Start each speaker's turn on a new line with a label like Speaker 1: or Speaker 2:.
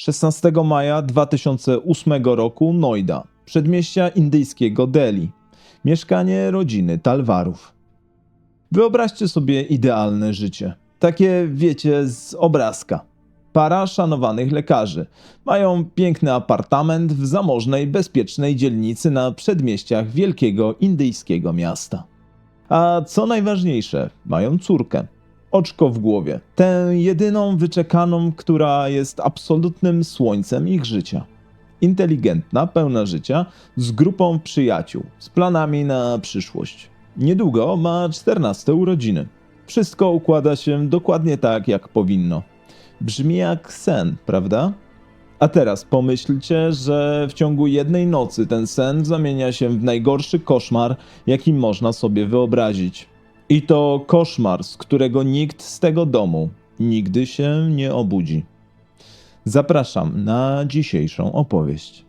Speaker 1: 16 maja 2008 roku Noida, przedmieścia indyjskiego Delhi. Mieszkanie rodziny Talwarów. Wyobraźcie sobie idealne życie. Takie, wiecie, z obrazka. Para szanowanych lekarzy. Mają piękny apartament w zamożnej, bezpiecznej dzielnicy na przedmieściach wielkiego indyjskiego miasta. A co najważniejsze, mają córkę. Oczko w głowie. Tę jedyną wyczekaną, która jest absolutnym słońcem ich życia. Inteligentna, pełna życia, z grupą przyjaciół, z planami na przyszłość. Niedługo ma 14 urodziny. Wszystko układa się dokładnie tak, jak powinno. Brzmi jak sen, prawda? A teraz pomyślcie, że w ciągu jednej nocy ten sen zamienia się w najgorszy koszmar, jaki można sobie wyobrazić. I to koszmar, z którego nikt z tego domu nigdy się nie obudzi. Zapraszam na dzisiejszą opowieść.